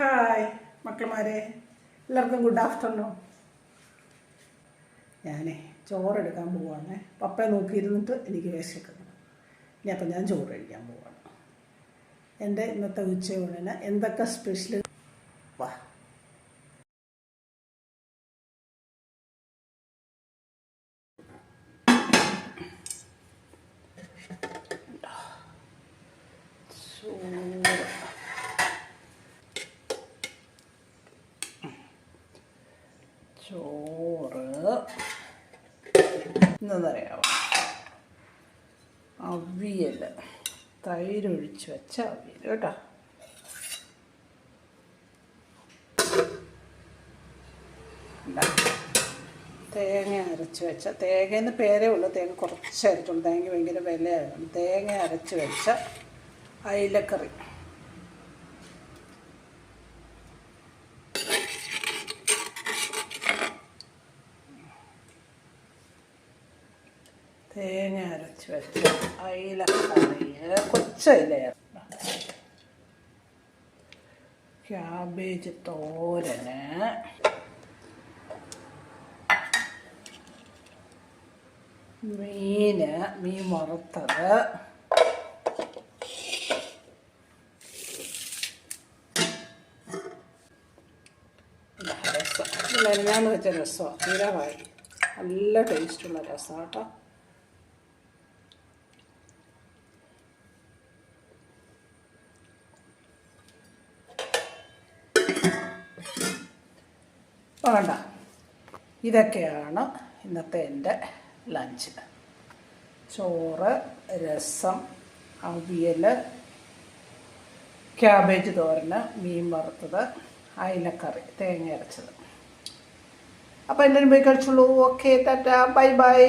Hi മക്കളുമാരെ. എല്ലാവർക്കും good afternoon ഞാനേ ചോറെടുക്കാൻ പോവാണ്. പപ്പയെ നോക്കിയിരുന്നിട്ട് എനിക്ക് വിശക്കുന്നു. ഇനി അപ്പം ഞാൻ ചോറ് കഴിക്കാൻ പോവാണ്. എന്റെ ഇന്നത്തെ ഉച്ചയൂണിന് എന്തൊക്കെ സ്പെഷ്യൽ വാ ചോറ് ചോറ്. എന്നറിയാമോ അവിയൽ തൈരൊഴിച്ച് വെച്ച അവിയൽ കേട്ടോ. തേങ്ങ അരച്ച് വെച്ച തേങ്ങയെന്ന് പേരേ ഉള്ളൂ. തേങ്ങ കുറച്ച് അരച്ചുള്ളൂ തേങ്ങ ഭയങ്കര വിലയാണ്. തേങ്ങ അരച്ച് വെച്ച അയിലക്കറി. തേങ്ങ അരച്ച് വെച്ച അയിലക്കറി കൊച്ചയില ക്യാബേജ് തോരന്. മീന് മീൻ വറുത്തത്. രസം. ഞാൻ വെച്ച രസമാണ് തീരാറായി. നല്ല ടേസ്റ്റുള്ള രസം കേട്ടോ. വേണ്ട. ഇതൊക്കെയാണ് ഇന്നത്തെ എന്റെ ലഞ്ച് ചോറ് രസം അവിയൽ ക്യാബേജ് തോരന് മീൻ വറുത്തത് അയിലക്കറി തേങ്ങ അരച്ചത്. അപ്പോൾ എന്റെ പോയി കഴിച്ചുള്ളൂ ഓക്കെ ടാറ്റ ബൈ ബൈ